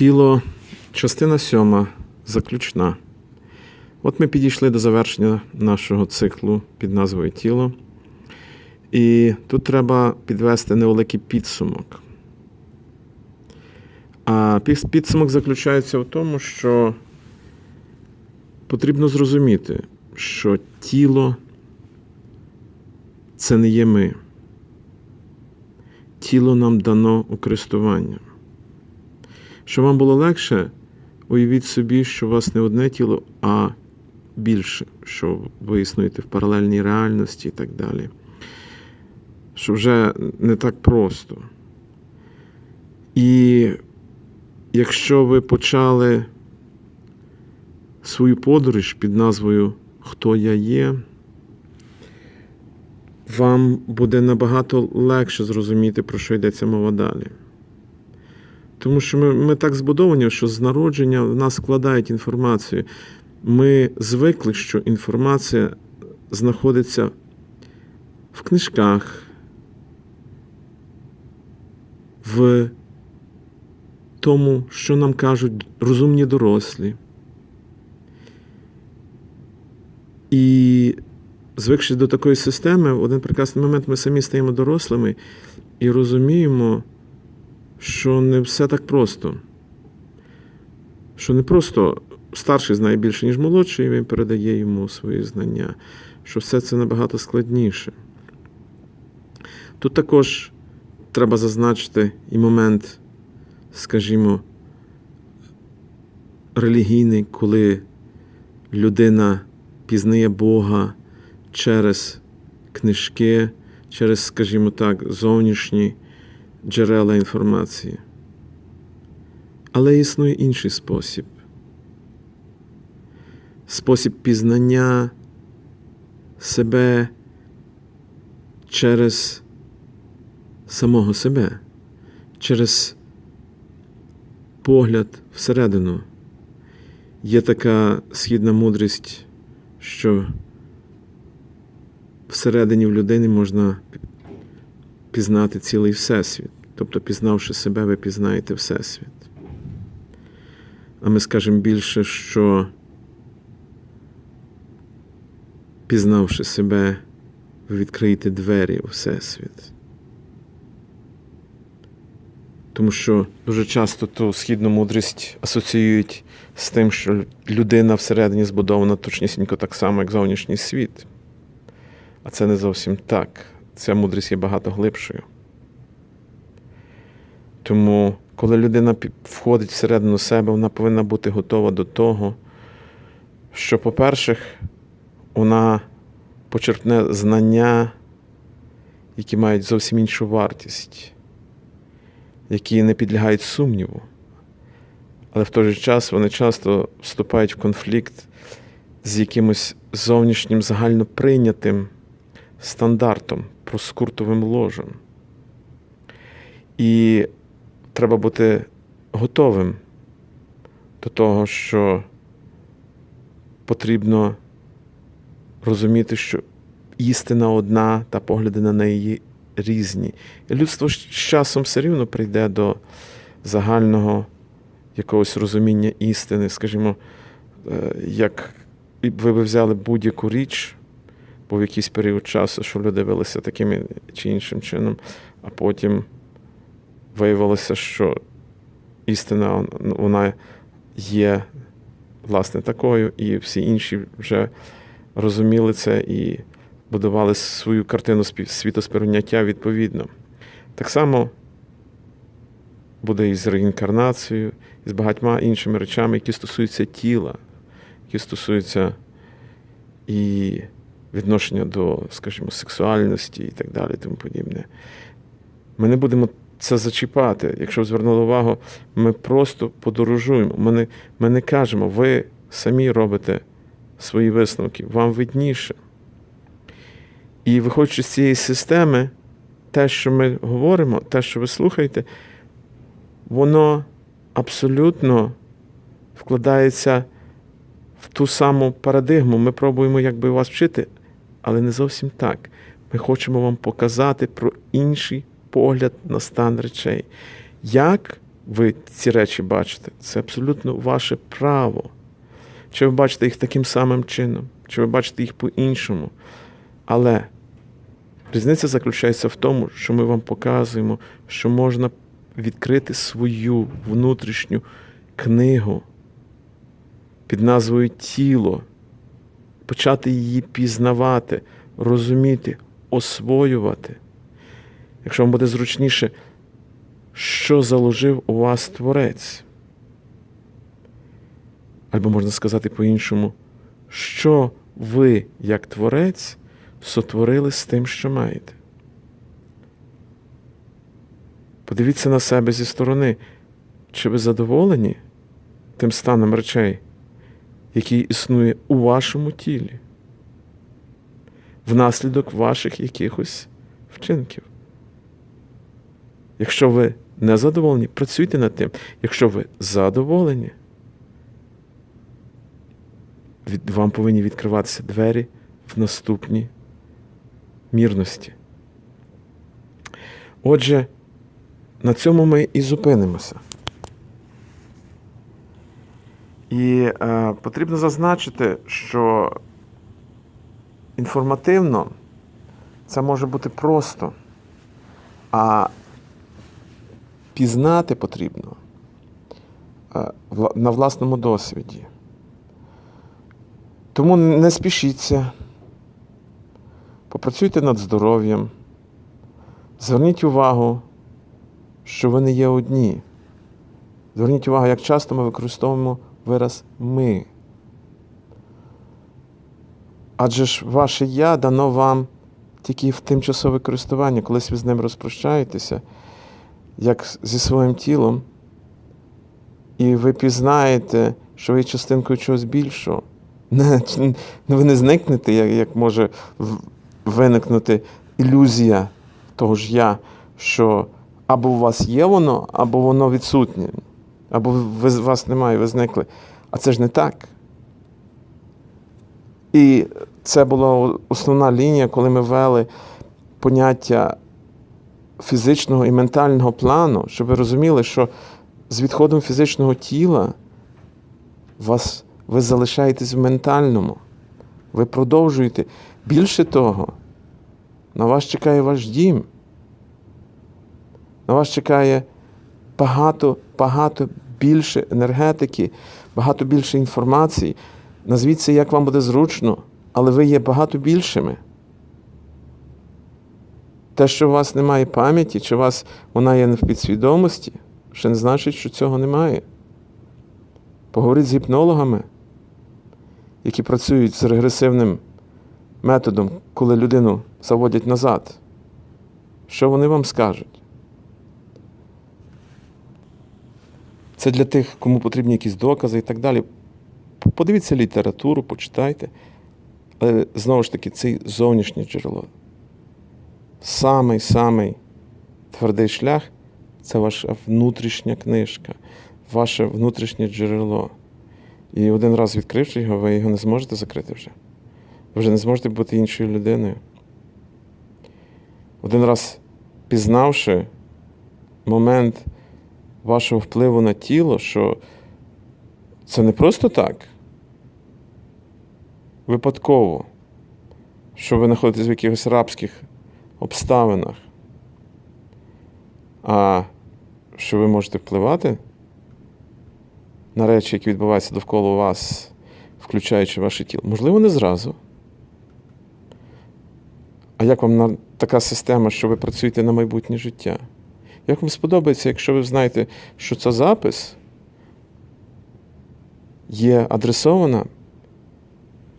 Тіло, частина сьома, заключна. От ми підійшли до завершення нашого циклу під назвою Тіло. І тут треба підвести невеликий підсумок. А підсумок заключається в тому, що потрібно зрозуміти, що тіло це не є ми. Тіло нам дано у користування. Щоб вам було легше, уявіть собі, що у вас не одне тіло, а більше, що ви існуєте в паралельній реальності і так далі. Що вже не так просто. І якщо ви почали свою подорож під назвою Хто я є, вам буде набагато легше зрозуміти, про що йдеться мова далі. Тому що ми, ми так збудовані, що з народження в нас складають інформацію. Ми звикли, що інформація знаходиться в книжках, в тому, що нам кажуть розумні дорослі. І звикши до такої системи, в один прекрасний момент ми самі стаємо дорослими і розуміємо, що не все так просто. Що не просто старший знає більше, ніж молодший, і він передає йому свої знання, що все це набагато складніше. Тут також треба зазначити і момент, скажімо, релігійний, коли людина пізнає Бога через книжки, через, скажімо так, зовнішні джерела інформації. Але існує інший спосіб. Спосіб пізнання себе через самого себе, через погляд всередину. Є така східна мудрість, що всередині в людини можна пізнати цілий всесвіт. Тобто, пізнавши себе, ви пізнаєте всесвіт. А ми скажемо більше, що пізнавши себе, ви відкриєте двері у всесвіт. Тому що дуже часто ту східну мудрість асоціюють з тим, що людина всередині збудована точнісінько так само, як зовнішній світ. А це не зовсім так. Ця мудрість є багато глибшою. Тому, коли людина входить всередину себе, вона повинна бути готова до того, що, по-перше, вона почерпне знання, які мають зовсім іншу вартість, які не підлягають сумніву. Але в той же час вони часто вступають в конфлікт з якимось зовнішнім загально прийнятим стандартом, проскуртовим ложем. І треба бути готовим до того, що потрібно розуміти, що істина одна та погляди на неї різні. І людство з часом все рівно прийде до загального якогось розуміння істини, скажімо, е, як ви б взяли будь-яку річ, був якийсь період часу, що люди велися таким чи іншим чином, а потім виявилося, що істина вона є власне такою, і всі інші вже розуміли це і будували свою картину світосприйняття відповідно. Так само буде і з реінкарнацією, і з багатьма іншими речами, які стосуються тіла, які стосуються і відношення до, скажімо, сексуальності і так далі, тому подібне. Ми не будемо це зачіпати. Якщо ви звернули увагу, ми просто подорожуємо. Ми не, ми не кажемо, ви самі робите свої висновки, вам видніше. І виходячи з цієї системи, те, що ми говоримо, те, що ви слухаєте, воно абсолютно вкладається в ту саму парадигму. Ми пробуємо якби вас вчити, але не зовсім так. Ми хочемо вам показати про інший погляд на стан речей. Як ви ці речі бачите. Це абсолютно ваше право. Чи ви бачите їх таким самим чином, чи ви бачите їх по-іншому. Але різниця заключається в тому, що ми вам показуємо, що можна відкрити свою внутрішню книгу під назвою Тіло, почати її пізнавати, розуміти, освоювати. Якщо вам буде зручніше, що заложив у вас Творець. Або можна сказати по-іншому, що ви, як Творець, сотворили з тим, що маєте. Подивіться на себе зі сторони, чи ви задоволені тим станом речей, який існує у вашому тілі, внаслідок ваших якихось вчинків. Якщо ви не задоволені, працюйте над тим. Якщо ви задоволені, вам повинні відкриватися двері в наступні мірності. Отже, на цьому ми і зупинимося. І е, потрібно зазначити, що інформативно це може бути просто, а пізнати потрібно е, на власному досвіді. Тому не спішіться, попрацюйте над здоров'ям, зверніть увагу, що ви не є одні. Зверніть увагу, як часто ми використовуємо вираз ми. Адже ж ваше я дано вам тільки в тимчасове користування, колись ви з ним розпрощаєтеся, як зі своїм тілом, і ви пізнаєте, що ви є частинкою чогось більшого. Ну, ви не зникнете, як може виникнути ілюзія того ж я, що або у вас є воно, або воно відсутнє, або вас немає, ви зникли. А це ж не так. І це була основна лінія, коли ми ввели поняття фізичного і ментального плану, щоб ви розуміли, що з відходом фізичного тіла вас, ви залишаєтесь в ментальному. Ви продовжуєте. Більше того, на вас чекає ваш дім. На вас чекає багато, багато більше енергетики, багато більше інформації. Назвіть це, як вам буде зручно, але ви є багато більшими. Те, що у вас немає пам'яті, чи у вас вона є не в підсвідомості, ще не значить, що цього немає. Поговоріть з гіпнологами, які працюють з регресивним методом, коли людину заводять назад. Що вони вам скажуть? Це для тих, кому потрібні якісь докази і так далі. Подивіться літературу, почитайте. Але знову ж таки, це зовнішнє джерело. Самий самий твердий шлях це ваша внутрішня книжка, ваше внутрішнє джерело. І один раз відкривши його, ви його не зможете закрити вже. Ви вже не зможете бути іншою людиною. Один раз пізнавши момент вашого впливу на тіло, що це не просто так. Випадково, що ви знаходитесь в якихось рабських обставинах, а що ви можете впливати на речі, які відбуваються довкола вас, включаючи ваше тіло. Можливо, не зразу. А як вам така система, що ви працюєте на майбутнє життя? Як вам сподобається, якщо ви знаєте, що це запис є адресована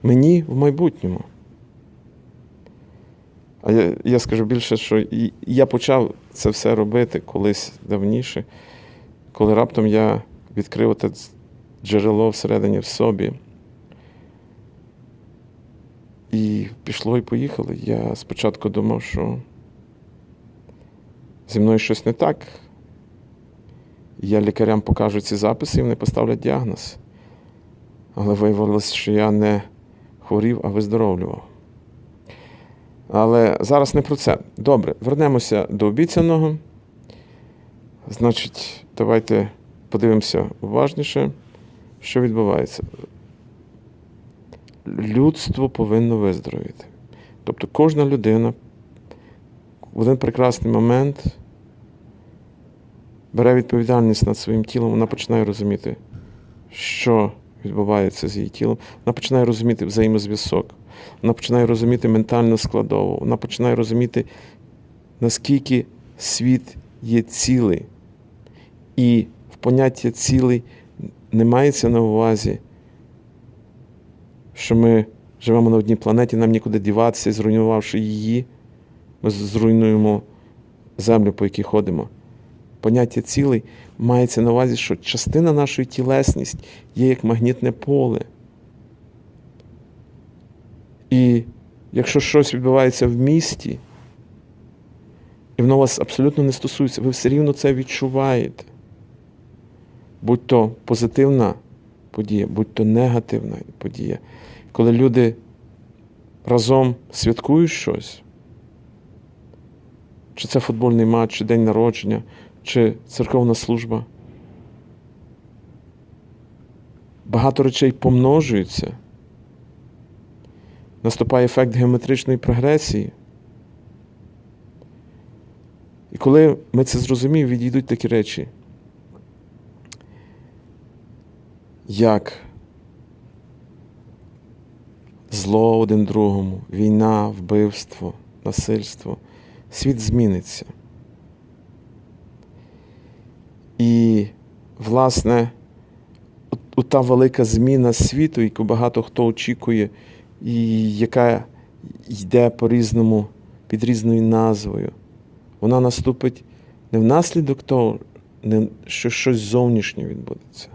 мені в майбутньому? А я, я скажу більше, що я почав це все робити колись давніше, коли раптом я відкрив те джерело всередині в собі. І пішло і поїхало. Я спочатку думав, що зі мною щось не так. Я лікарям покажу ці записи, і вони поставлять діагноз. Але виявилося, що я не хворів, а виздоровлював. Але зараз не про це. Добре, вернемося до обіцяного. Значить, давайте подивимося уважніше, що відбувається. Людство повинно виздоровіти. Тобто кожна людина в один прекрасний момент бере відповідальність над своїм тілом, вона починає розуміти, що відбувається з її тілом, вона починає розуміти взаємозв'язок, вона починає розуміти ментальну складову, вона починає розуміти, наскільки світ є цілий. І в поняття цілий не мається на увазі, що ми живемо на одній планеті, нам нікуди діватися, зруйнувавши її, ми зруйнуємо землю, по якій ходимо. Поняття цілий мається на увазі, що частина нашої тілесності є як магнітне поле. І якщо щось відбувається в місті, і воно вас абсолютно не стосується, ви все рівно це відчуваєте. Будь то позитивна подія, будь то негативна подія. Коли люди разом святкують щось, чи це футбольний матч, чи день народження, чи церковна служба, багато речей помножуються. Наступає ефект геометричної прогресії. І коли ми це зрозуміємо, відійдуть такі речі, як зло один другому, війна, вбивство, насильство, світ зміниться. І, власне, та велика зміна світу, яку багато хто очікує, і яка йде по-різному, під різною назвою, вона наступить не внаслідок того, що щось зовнішнє відбудеться,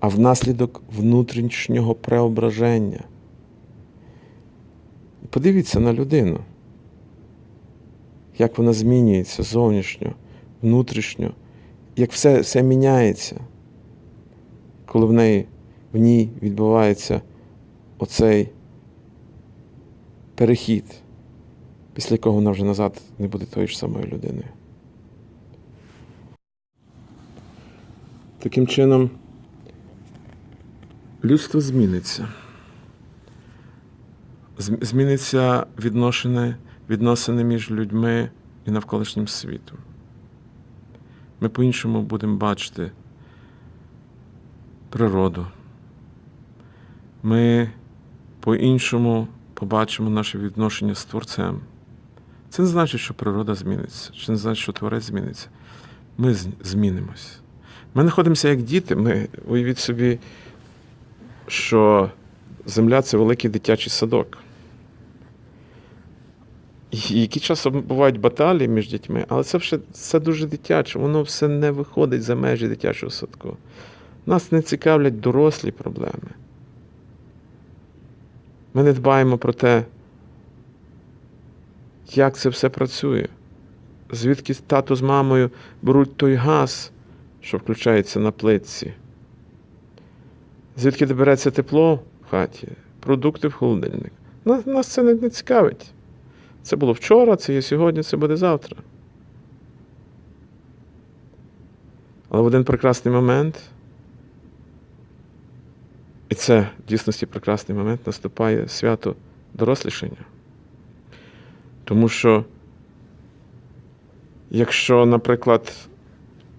а внаслідок внутрішнього преображення. Подивіться на людину, як вона змінюється зовнішньо, внутрішньо, як все, все міняється, коли в неї в ній відбувається оцей перехід, після якого вона вже назад не буде тою ж самою людиною. Таким чином, людство зміниться. Зміниться відношення, відносини між людьми і навколишнім світом. Ми по-іншому будемо бачити природу. Ми по-іншому побачимо наше відношення з Творцем. Це не значить, що природа зміниться, чи не значить, що творець зміниться. Ми змінимось. Ми знаходимося як діти. Ми уявіть собі, що земля це великий дитячий садок. Які часом бувають баталії між дітьми, але це все це дуже дитяче, воно все не виходить за межі дитячого садку. Нас не цікавлять дорослі проблеми. Ми не дбаємо про те, як це все працює. Звідки тато з мамою беруть той газ, що включається на плитці. Звідки береться тепло в хаті, продукти в холодильник. Нас, це не цікавить. Це було вчора, це є сьогодні, це буде завтра. Але в один прекрасний момент, і це в дійсності прекрасний момент, наступає свято дорослішання. Тому що, якщо, наприклад,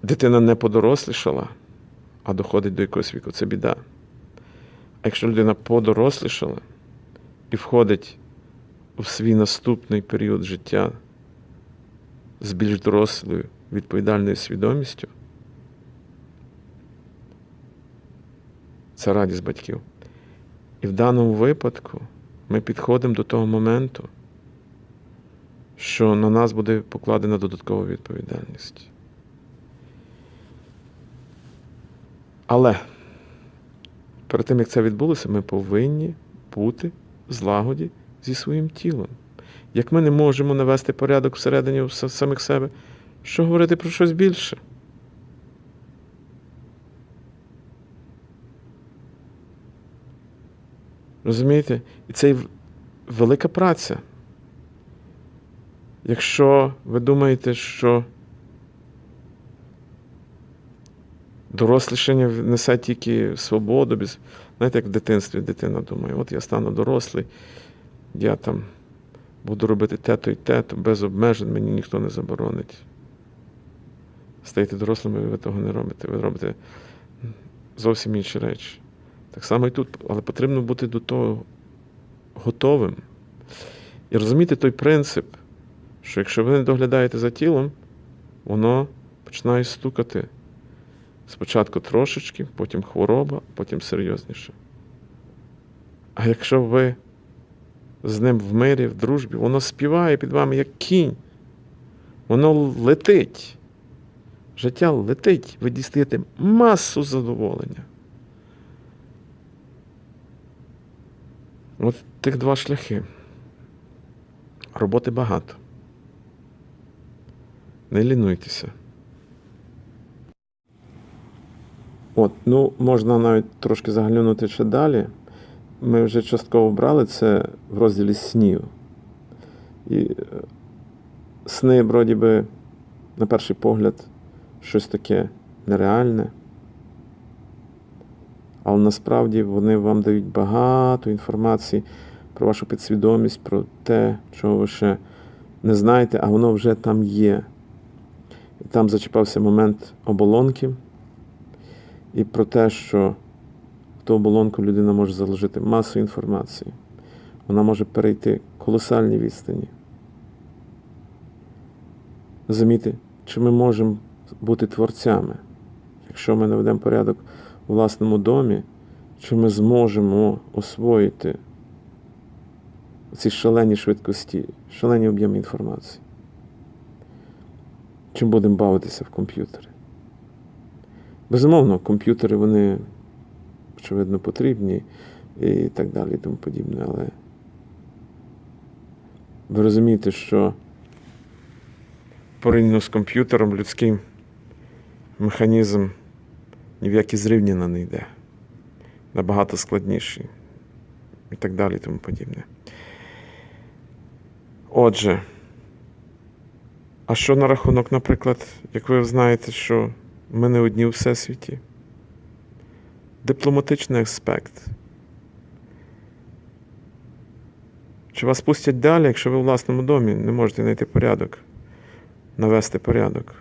дитина не подорослішала, а доходить до якогось віку, це біда. А якщо людина подорослішала і входить в свій наступний період життя з більш дорослою відповідальною свідомістю, це радість батьків. І в даному випадку ми підходимо до того моменту, що на нас буде покладена додаткова відповідальність. Але перед тим, як це відбулося, ми повинні бути в злагоді зі своїм тілом. Як ми не можемо навести порядок всередині самих себе, що говорити про щось більше? Розумієте? І це велика праця. Якщо ви думаєте, що дорослішання несе тільки свободу, знаєте, як в дитинстві дитина думає, от я стану дорослий я там буду робити те-то і те-то, без обмежень мені ніхто не заборонить. Стаєте дорослими, ви того не робите. Ви робите зовсім інші речі. Так само і тут, але потрібно бути до того готовим. І розуміти той принцип, що якщо ви не доглядаєте за тілом, воно починає стукати. Спочатку трошечки, потім хвороба, потім серйозніше. А якщо ви з ним в мирі, в дружбі, воно співає під вами як кінь, воно летить. Життя летить, ви дістаєте масу задоволення. От тих два шляхи. Роботи багато. Не лінуйтеся. От, ну, можна навіть трошки заглянути ще далі. Ми вже частково брали це в розділі снів. І е, сни, вроді би, на перший погляд, щось таке нереальне. Але насправді вони вам дають багато інформації про вашу підсвідомість, про те, чого ви ще не знаєте, а воно вже там є. І там зачіпався момент оболонки, і про те, що ту оболонку людина може заложити масу інформації. Вона може перейти колосальні відстані. Розуміти, чи ми можемо бути творцями, якщо ми наведемо порядок у власному домі, чи ми зможемо освоїти ці шалені швидкості, шалені об'єми інформації. Чим будемо бавитися в комп'ютері? Безумовно, комп'ютери вони, очевидно, потрібні і так далі, і тому подібне, але ви розумієте, що порівняно з комп'ютером людський механізм ні в які зрівняно не йде. Набагато складніший і так далі, і тому подібне. Отже, а що на рахунок, наприклад, як ви знаєте, що ми не одні у всесвіті? Дипломатичний аспект. Чи вас пустять далі, якщо ви у власному домі не можете знайти порядок, навести порядок?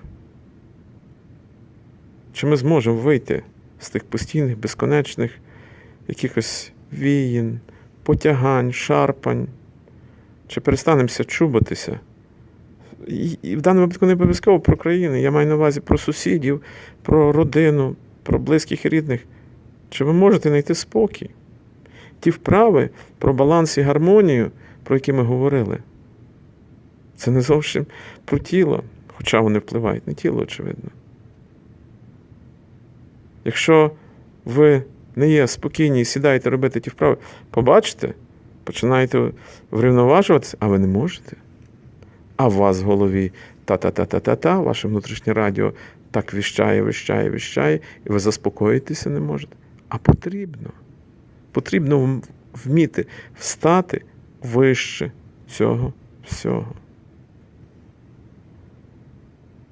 Чи ми зможемо вийти з тих постійних, безконечних якихось віїн, потягань, шарпань? Чи перестанемося чубатися? І в даному випадку не обов'язково про країни. Я маю на увазі про сусідів, про родину, про близьких і рідних. Чи ви можете знайти спокій? Ті вправи про баланс і гармонію, про які ми говорили, це не зовсім про тіло, хоча вони впливають на тіло, очевидно. Якщо ви не є спокійні і сідаєте робити ті вправи, побачите, починаєте врівноважуватися, а ви не можете. А в вас в голові та-та-та-та-та-та, ваше внутрішнє радіо так віщає, віщає, віщає, і ви заспокоїтися не можете. А потрібно. Потрібно вміти встати вище цього всього.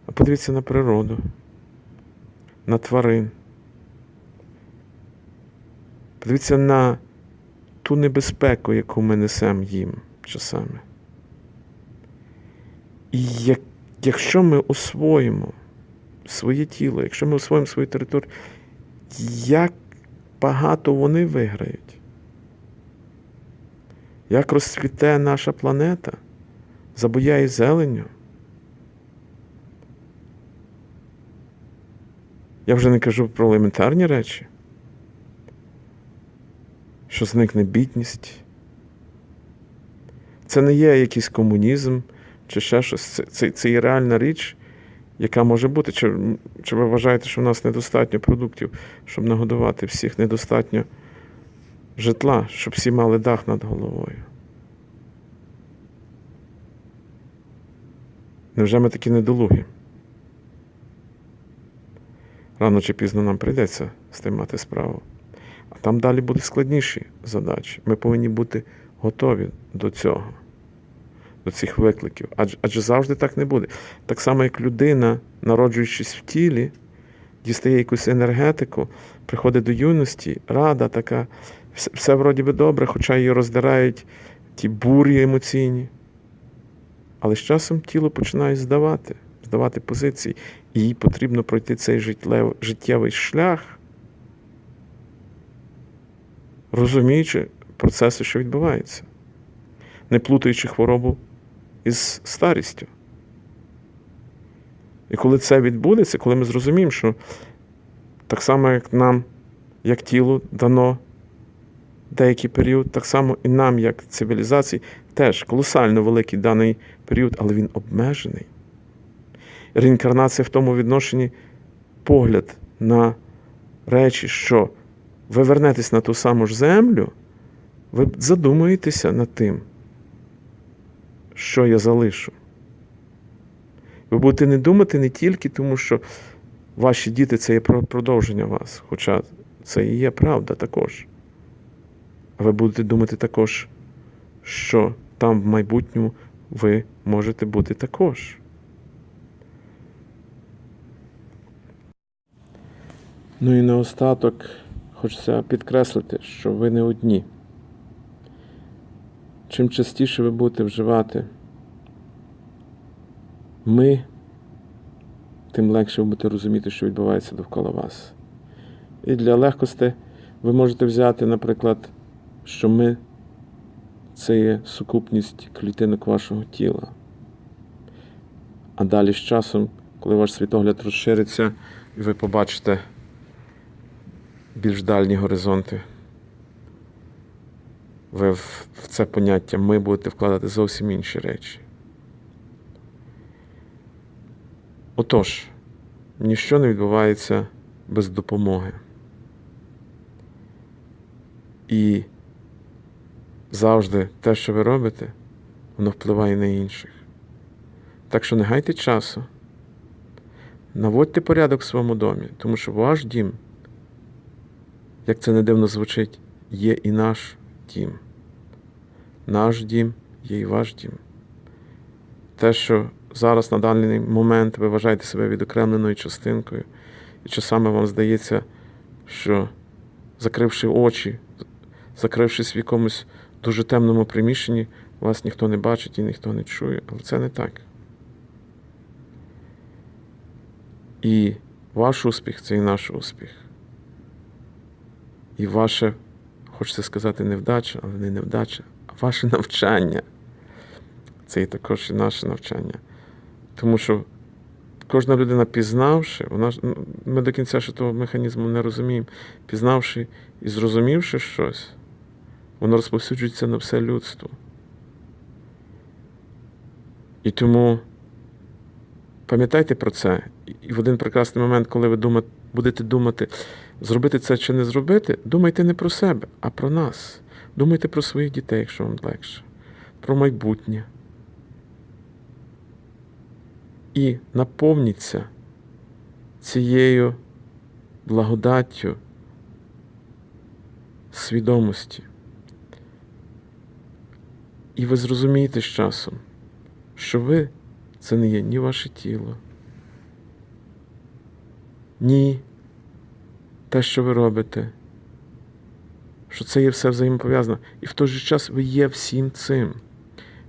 А подивіться на природу, на тварин. Подивіться на ту небезпеку, яку ми несемо їм часами. І як, якщо ми освоїмо своє тіло, якщо ми освоїмо свою територію, як багато вони виграють? Як розцвіте наша планета, забуяє зеленню? Я вже не кажу про елементарні речі що зникне бідність. Це не є якийсь комунізм чи ще щось. Це, це, це є реальна річ, яка може бути. Чи, чи ви вважаєте, що в нас недостатньо продуктів, щоб нагодувати всіх, недостатньо житла, щоб всі мали дах над головою? Невже ми такі недолугі? Рано чи пізно нам прийдеться з тим мати справу. А там далі будуть складніші задачі. Ми повинні бути готові до цього, до цих викликів. Адже, адже завжди так не буде. Так само, як людина, народжуючись в тілі, дістає якусь енергетику, приходить до юності, рада така, все, все вроді би добре, хоча її роздирають ті бурі емоційні. Але з часом тіло починає здавати, здавати позиції, і їй потрібно пройти цей життєвий шлях, розуміючи процеси, що відбуваються, не плутаючи хворобу із старістю. І коли це відбудеться, коли ми зрозуміємо, що так само, як нам, як тілу дано деякий період, так само і нам, як цивілізації, теж колосально великий даний період, але він обмежений. Реінкарнація в тому відношенні погляд на речі, що ви вернетесь на ту саму ж землю, ви задумуєтеся над тим, що я залишу. Ви будете не думати не тільки тому, що ваші діти це є продовження вас, хоча це і є правда також. А ви будете думати також, що там в майбутньому ви можете бути також. Ну і наостаток хочеться підкреслити, що ви не одні. Чим частіше ви будете вживати ми, тим легше ви будете розуміти, що відбувається довкола вас. І для легкості ви можете взяти, наприклад, що ми це є сукупність клітинок вашого тіла. А далі з часом, коли ваш світогляд розшириться, і ви побачите більш дальні горизонти, ви в це поняття ми будете вкладати зовсім інші речі. Отож, ніщо не відбувається без допомоги. І завжди те, що ви робите, воно впливає на інших. Так що не гайте часу, наводьте порядок в своєму домі, тому що ваш дім, як це не дивно звучить, є і наш дім. Наш дім є і ваш дім. Те, що зараз на даний момент ви вважаєте себе відокремленою частинкою, і часами вам здається, що закривши очі, закрившись в якомусь дуже темному приміщенні, вас ніхто не бачить і ніхто не чує, але це не так. І ваш успіх це і наш успіх. І ваше, хочеться сказати, невдача, але не невдача, а ваше навчання. Це і також і наше навчання. Тому що кожна людина, пізнавши, вона ну, ми до кінця ще того механізму не розуміємо, пізнавши і зрозумівши щось, воно розповсюджується на все людство. І тому пам'ятайте про це. І в один прекрасний момент, коли ви дума- будете думати, зробити це чи не зробити, думайте не про себе, а про нас. Думайте про своїх дітей, якщо вам легше, про майбутнє. І наповніться цією благодаттю свідомості. І ви зрозумієте з часом, що ви це не є ні ваше тіло, ні те, що ви робите, що це є все взаємопов'язано. І в той же час ви є всім цим.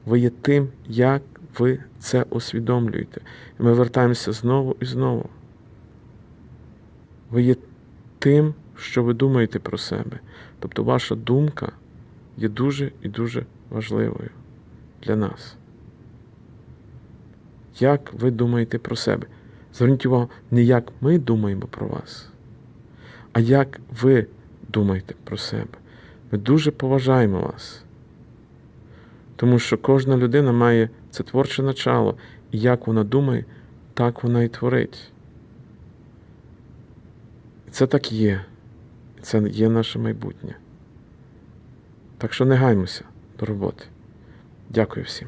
Ви є тим, як ви це усвідомлюєте. І ми вертаємося знову і знову. Ви є тим, що ви думаєте про себе. Тобто ваша думка є дуже і дуже важливою для нас. Як ви думаєте про себе? Зверніть увагу, не як ми думаємо про вас, а як ви думаєте про себе. Ми дуже поважаємо вас. Тому що кожна людина має це творче начало, і як вона думає, так вона і творить. І це так є. Це є наше майбутнє. Так що не гаймося до роботи. Дякую всім.